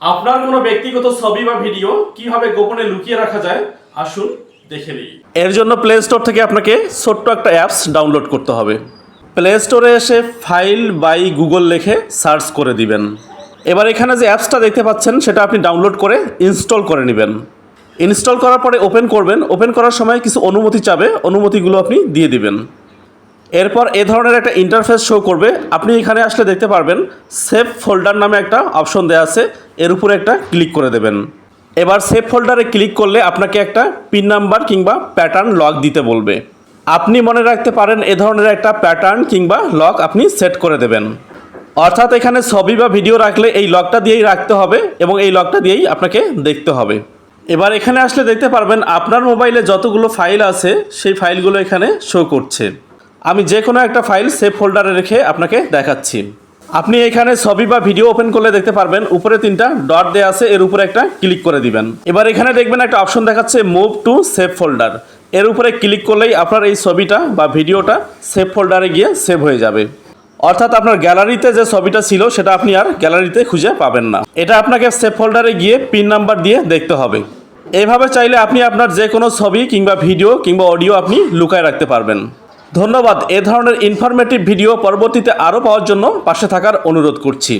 আপনার কোনো ব্যক্তিগত ছবি বা ভিডিও কীভাবে গোপনে লুকিয়ে রাখা যায়, আসুন দেখে নিই। এর জন্য প্লে স্টোর থেকে আপনাকে ছোট্ট একটা অ্যাপস ডাউনলোড করতে হবে। প্লে স্টোরে এসে ফাইল বাই গুগল লিখে সার্চ করে দিবেন। এবার এখানে যে অ্যাপসটা দেখতে পাচ্ছেন, সেটা আপনি ডাউনলোড করে ইনস্টল করে নেবেন। ইনস্টল করার পরে ওপেন করবেন। ওপেন করার সময় কিছু অনুমতি চাবে। অনুমতিগুলো আপনি দিয়ে দিবেন। এরপর এ ধরনের একটা ইন্টারফেস শো করবে। আপনি এখানে আসলে দেখতে পারবেন সেভ ফোল্ডার নামে একটা অপশন দেওয়া আছে। এর উপরে একটা ক্লিক করে দেবেন। এবার সেভ ফোল্ডারে ক্লিক করলে আপনাকে একটা পিন নাম্বার কিংবা প্যাটার্ন লক দিতে বলবে। আপনি মনে রাখতে পারেন, এ ধরনের একটা প্যাটার্ন কিংবা লক আপনি সেট করে দেবেন। অর্থাৎ এখানে ছবি বা ভিডিও রাখলে এই লকটা দিয়েই রাখতে হবে এবং এই লকটা দিয়েই আপনাকে দেখতে হবে। এবার এখানে আসলে দেখতে পারবেন, আপনার মোবাইলে যতগুলো ফাইল আছে, সেই ফাইলগুলো এখানে শো করছে। আমি যে কোনো একটা ফাইল সেভ ফোল্ডারে রেখে আপনাকে দেখাচ্ছি। আপনি এখানে ছবি বা ভিডিও ওপেন করলে দেখতে পারবেন, উপরে তিনটা ডট দেওয়া আছে, এর উপরে একটা ক্লিক করে দিবেন। এবার এখানে দেখবেন একটা অপশন দেখাচ্ছে মুভ টু সেভ ফোল্ডার। এর উপরে ক্লিক করলেই আপনার এই ছবিটা বা ভিডিওটা সেভ ফোল্ডারে গিয়ে সেভ হয়ে যাবে। অর্থাৎ আপনার গ্যালারিতে যে ছবিটা ছিল, সেটা আপনি আর গ্যালারিতে খুঁজে পাবেন না। এটা আপনাকে সেভ ফোল্ডারে গিয়ে পিন নাম্বার দিয়ে দেখতে হবে। এভাবে চাইলে আপনি আপনার যে কোনো ছবি কিংবা ভিডিও কিংবা অডিও আপনি লুকায় রাখতে পারবেন। ধন্যবাদ। এ ধরনের ইনফরমেটিভ ভিডিও পরবর্তীতে আরও পাওয়ার জন্য পাশে থাকার অনুরোধ করছি।